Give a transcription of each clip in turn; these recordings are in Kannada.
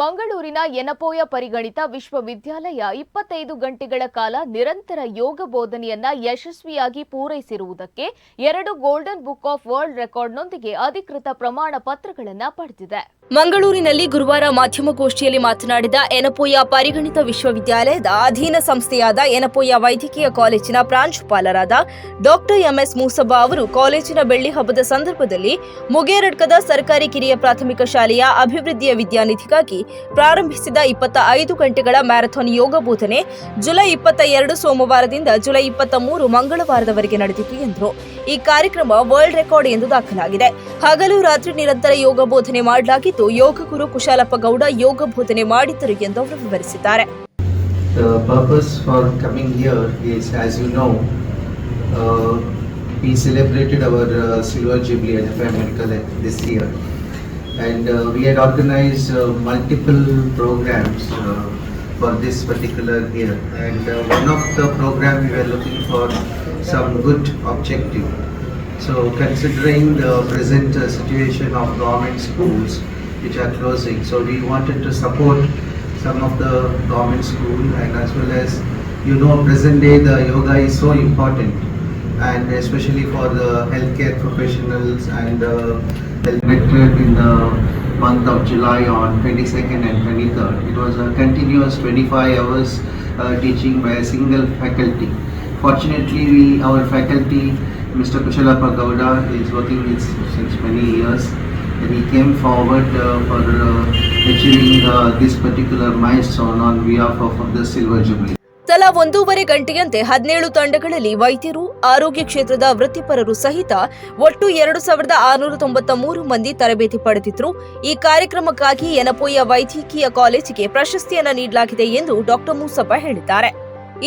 ಮಂಗಳೂರಿನ ಯನಪೋಯ ಪರಿಗಣಿತ ವಿಶ್ವವಿದ್ಯಾಲಯ ಇಪ್ಪತ್ತೈದು ಗಂಟೆಗಳ ಕಾಲ ನಿರಂತರ ಯೋಗ ಬೋಧನೆಯನ್ನ ಯಶಸ್ವಿಯಾಗಿ ಪೂರೈಸಿರುವುದಕ್ಕೆ ಎರಡು ಗೋಲ್ಡನ್ ಬುಕ್ ಆಫ್ ವರ್ಲ್ಡ್ ರೆಕಾರ್ಡ್ನೊಂದಿಗೆ ಅಧಿಕೃತ ಪ್ರಮಾಣ ಪತ್ರಗಳನ್ನು ಪಡೆದಿದೆ. ಮಂಗಳೂರಿನಲ್ಲಿ ಗುರುವಾರ ಮಾಧ್ಯಮಗೋಷ್ಠಿಯಲ್ಲಿ ಮಾತನಾಡಿದ ಎನಪೋಯ ಪರಿಗಣಿತ ವಿಶ್ವವಿದ್ಯಾಲಯದ ಅಧೀನ ಸಂಸ್ಥೆಯಾದ ಎನಪೋಯ ವೈದ್ಯಕೀಯ ಕಾಲೇಜಿನ ಪ್ರಾಂಶುಪಾಲರಾದ ಡಾಕ್ಟರ್ ಎಂಎಸ್ ಮೂಸಬ್ಬ ಅವರು ಕಾಲೇಜಿನ ಬೆಳ್ಳಿ ಹಬ್ಬದ ಸಂದರ್ಭದಲ್ಲಿ ಮುಗೇರಡ್ಕದ ಸರ್ಕಾರಿ ಕಿರಿಯ ಪ್ರಾಥಮಿಕ ಶಾಲೆಯ ಅಭಿವೃದ್ಧಿಯ ವಿದ್ಯಾನಿಧಿಗಾಗಿ ಪ್ರಾರಂಭಿಸಿದ ಇಪ್ಪತ್ತ ಐದು ಗಂಟೆಗಳ ಮ್ಯಾರಥಾನ್ ಯೋಗ ಬೋಧನೆ ಜುಲೈ ಇಪ್ಪತ್ತ ಎರಡು ಸೋಮವಾರದಿಂದ ಜುಲೈ ಇಪ್ಪತ್ತ ಮೂರು ಮಂಗಳವಾರದವರೆಗೆ ನಡೆದಿತ್ತು ಎಂದರು. ಈ ಕಾರ್ಯಕ್ರಮ ವರ್ಲ್ಡ್ ರೆಕಾರ್ಡ್ ಎಂದು ದಾಖಲಾಗಿದೆ. ಹಗಲು ರಾತ್ರಿ ನಿರಂತರ ಯೋಗ ಬೋಧನೆ ಮಾಡಲಾಗಿದ್ದು ಯೋಗ ಗುರು ಕುಶಾಲಪ್ಪ ಗೌಡ ಯೋಗ ಬೋಧನೆ ಮಾಡಿದ್ದರು ಎಂದು ಅವರು ವಿವರಿಸಿದ್ದಾರೆ purpose for coming here is, as you know, uh, we celebrated our uh, silver jubilee at FM Medical this year, and uh, we had organized uh, multiple programs uh, for this particular year. And uh, one of the program we were looking for some good objective. So considering the present uh, situation of government schools which are closing, so we wanted to support some of the government school and as well as you know present day the yoga is so important and especially for the healthcare professionals and uh, elected in the month of July on 22nd and 23rd. It was a continuous 25 hours uh, teaching by a single faculty. Fortunately, we, our faculty, Mr. Kushalappa Gowda, is working with since many years. And he came forward uh, for uh, achieving uh, this particular milestone on behalf of, the Silver Jubilee. ತಲಾ ಒಂದೂವರೆ ಗಂಟೆಯಂತೆ ಹದಿನೇಳು ತಂಡಗಳಲ್ಲಿ ವೈದ್ಯರು ಆರೋಗ್ಯ ಕ್ಷೇತ್ರದ ವೃತ್ತಿಪರರು ಸಹಿತ ಒಟ್ಟು ಎರಡು ಸಾವಿರದ ಆರುನೂರ ತೊಂಬತ್ತ ಮೂರು ಮಂದಿ ತರಬೇತಿ ಪಡೆದಿದ್ರು ಈ ಕಾರ್ಯಕ್ರಮಕ್ಕಾಗಿ ಯನಪೋಯ ವೈದ್ಯಕೀಯ ಕಾಲೇಜಿಗೆ ಪ್ರಶಸ್ತಿಯನ್ನು ನೀಡಲಾಗಿದೆ ಎಂದು ಡಾಕ್ಟರ್ ಮೂಸಪ್ಪ ಹೇಳಿದ್ದಾರೆ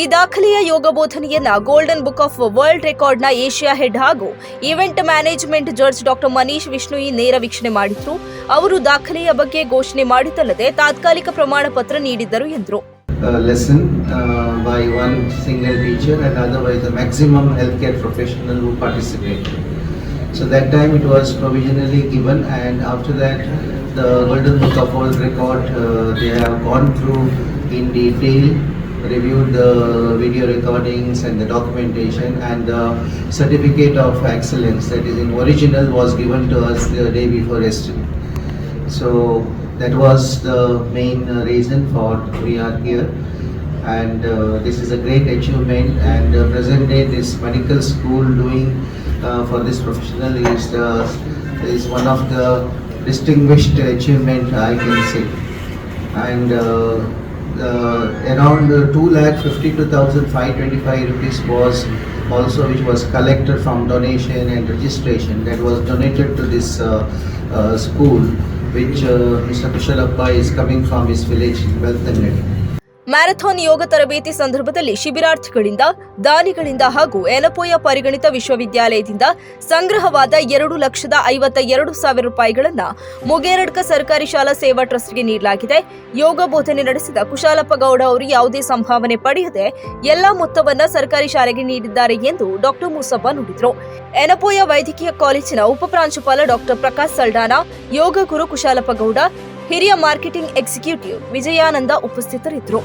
ಈ ದಾಖಲೆಯ ಯೋಗ ಬೋಧನೆಯನ್ನ ಗೋಲ್ಡನ್ ಬುಕ್ ಆಫ್ ವರ್ಲ್ಡ್ ರೆಕಾರ್ಡ್ನ ಏಷ್ಯಾ ಹೆಡ್ ಹಾಗೂ event management judge doctor Manish Vishnu ಈ ನೇರ ವೀಕ್ಷಣೆ ಮಾಡಿದ್ರು. ಅವರು ದಾಖಲೆಯ ಬಗ್ಗೆ ಘೋಷಣೆ ಮಾಡಿದ್ದಲ್ಲದೆ ತಾತ್ಕಾಲಿಕ ಪ್ರಮಾಣ ಪತ್ರ ನೀಡಿದ್ದರು ಎಂದರು. Lesson by one single teacher and maximum health care that time it was provisionally given after golden book of world record they gone in reviewed the video recordings and the documentation and the certificate of excellence that is in original was given to us the day before yesterday. So that was the main reason for we are here and uh, this is a great achievement and uh, present day this medical school doing uh, for this professional is is one of the distinguished achievement I can say and uh, uh, around uh, two lakh fifty two thousand five twenty five rupees was also which was collected from donation and registration that was donated to this uh, school which Mr. Kushal is coming from his village Weltanad. Marathon ಯೋಗ ತರಬೇತಿ ಸಂದರ್ಭದಲ್ಲಿ ಶಿಬಿರಾರ್ಥಿಗಳಿಂದ, ದಾನಿಗಳಿಂದ ಹಾಗೂ ಎನಪೋಯ ಪರಿಗಣಿತ ವಿಶ್ವವಿದ್ಯಾಲಯದಿಂದ ಸಂಗ್ರಹವಾದ ಎರಡು ಲಕ್ಷದ ಐವತ್ತ ಎರಡು ಸಾವಿರ ರೂಪಾಯಿಗಳನ್ನು ಮುಗೇರಡ್ಕ ಸರ್ಕಾರಿ ಶಾಲಾ ಸೇವಾ ಟ್ರಸ್ಟ್ಗೆ ನೀಡಲಾಗಿದೆ. ಯೋಗ ಬೋಧನೆ ನಡೆಸಿದ ಕುಶಾಲಪ್ಪ ಗೌಡ ಅವರು ಯಾವುದೇ ಸಂಭಾವನೆ ಪಡೆಯದೆ ಎಲ್ಲ ಮೊತ್ತವನ್ನ ಸರ್ಕಾರಿ ಶಾಲೆಗೆ ನೀಡಿದ್ದಾರೆ ಎಂದು ಡಾಕ್ಟರ್ ಮೂಸಪ್ಪ ನುಡಿದರು. ಎನಪೋಯ ವೈದ್ಯಕೀಯ ಕಾಲೇಜಿನ ಉಪಪ್ರಾಂಶುಪಾಲ ಡಾಕ್ಟರ್ ಪ್ರಕಾಶ್ ಸಲ್ಡಾನ, ಯೋಗ ಗುರು ಕುಶಾಲಪ್ಪ ಗೌಡ ಹಿರಿಯ ಮಾರ್ಕೆಟಿಂಗ್ ಎಕ್ಸಿಕ್ಯೂಟಿವ್ ವಿಜಯಾನಂದ ಉಪಸ್ಥಿತರಿದ್ದರು.